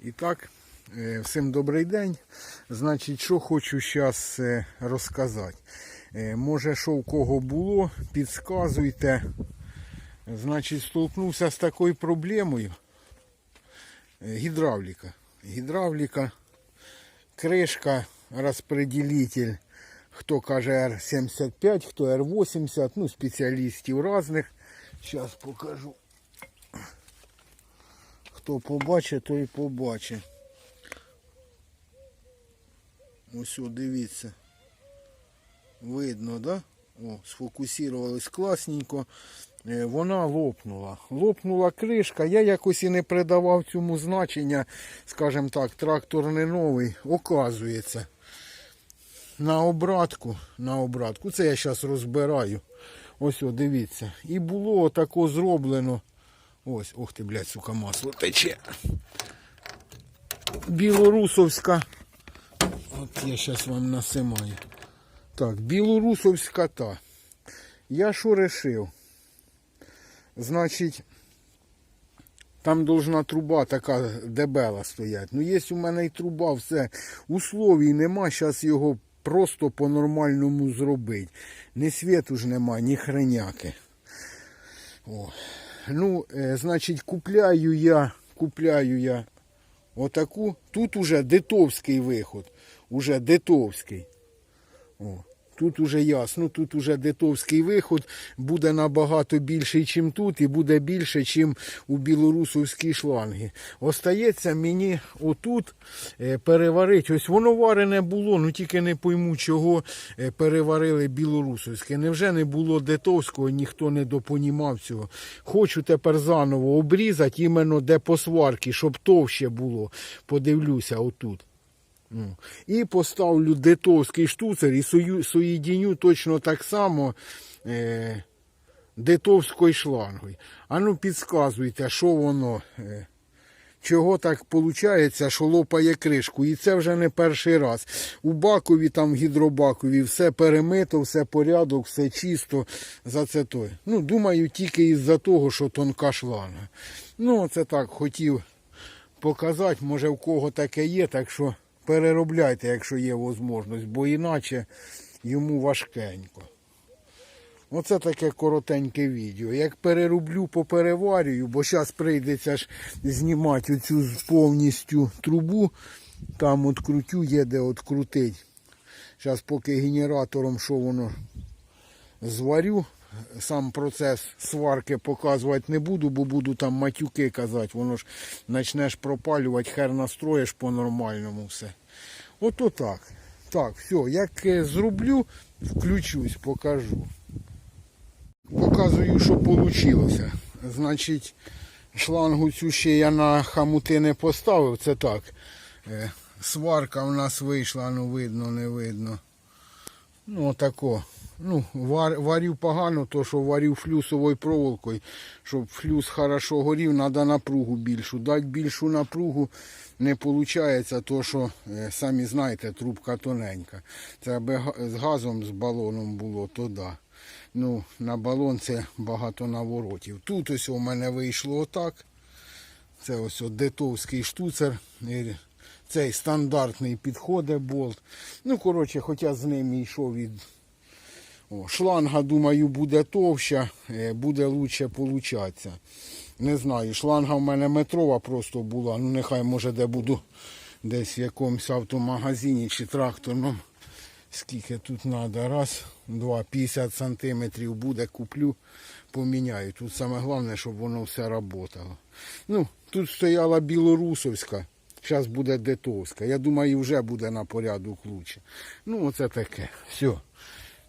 І так, е, всім добрий день. Значить, що хочу зараз розказати. Е, Може, що в кого було, підсказуйте. Значить, столкнувся з такою проблемою. Е, Гідравліка. Гідравліка, кришка, розпределитель. Хто каже R75, хто R80, ну, спеціалістів різних. Зараз покажу. Хто побачить, той побачить. Ось, о, дивіться. Видно, да? О, сфокусувались класненько. Е, Вона лопнула. Лопнула кришка. Я якось і не придавав цьому значення, скажімо так, трактор не новий. Оказується. На обратку, на обратку. Це я зараз розбираю. Ось, о, дивіться. І було отако зроблено. Ось, ох ти, блядь, сука, масло тече. Білорусовська. От я зараз вам насимаю. Так, білорусовська та. Я що решив? Значить, там должна труба така дебела стоять. Ну, є у мене і труба, все. Условій нема, зараз його просто по-нормальному зробити. Ні світу ж нема, ні хреняки. О. Ну, е, значить, купляю я, купляю я отаку. Тут уже детовський виход. Уже детовський. О. Тут уже ясно, тут уже детовський виход буде набагато більший, ніж тут, і буде більше, ніж у білорусовській шланги. Остається мені отут е, переварити. Ось воно варене було, ну тільки не пойму, чого е, переварили білорусовське. Невже не було детовського, ніхто не допонімав цього. Хочу тепер заново обрізати, іменно де по сварки, щоб товще було. Подивлюся отут. І поставлю детовський штуцер і соєдиню точно так само е, детовською шлангою. А ну підсказуйте, що воно, е, чого так виходить, що лопає кришку. І це вже не перший раз. У бакові, там в гідробакові, все перемито, все порядок, все чисто. За це той. Ну, думаю, тільки із-за того, що тонка шланга. Ну, це так хотів показати, може в кого таке є, так що переробляйте, якщо є можливість, бо іначе йому важкенько. Оце таке коротеньке відео. Як перероблю, попереварюю, бо зараз прийдеться ж знімати оцю повністю трубу. Там от крутю, є де от крутить. Зараз поки генератором, що воно зварю, сам процес сварки показувати не буду, бо буду там матюки казати. Воно ж почнеш пропалювати, хер настроїш по-нормальному все. Ото так. Так, все, як е, зроблю, включусь, покажу. Показую, що вийшло. Значить, шлангу цю ще я на хамути не поставив, це так. Е, Сварка в нас вийшла, ну видно, не видно. Ну, отако. Ну, вар, варю погано, то що варю флюсовою проволокою, щоб флюс хорошо горів, треба напругу більшу. Дати більшу напругу не виходить, то що, е, самі знаєте, трубка тоненька. Це аби з газом, з балоном було, то да. Ну, на балон це багато наворотів. Тут ось у мене вийшло отак. Це ось детовський штуцер. Цей стандартний підходить болт. Ну, коротше, хоча з ним йшов від. О, шланга, думаю, буде товща, е, буде лучше получатися. Не знаю, шланга в мене метрова просто була. Ну, нехай може де буду десь в якомусь автомагазині чи тракторному. Скільки тут треба? Раз, два, 50 сантиметрів буде, куплю, поміняю. Тут саме головне, щоб воно все працювало. Ну, тут стояла білорусовська, зараз буде детовська. Я думаю, вже буде на порядок лучше. Ну, оце таке. Все.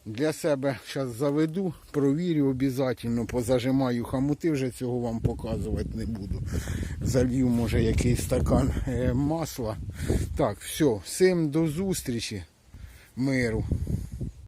Для себе зараз заведу, провірю обов'язково, позажимаю хамути, вже цього вам показувати не буду. Залью, може, якийсь стакан е, масла. Так, все, всім до зустрічі, миру.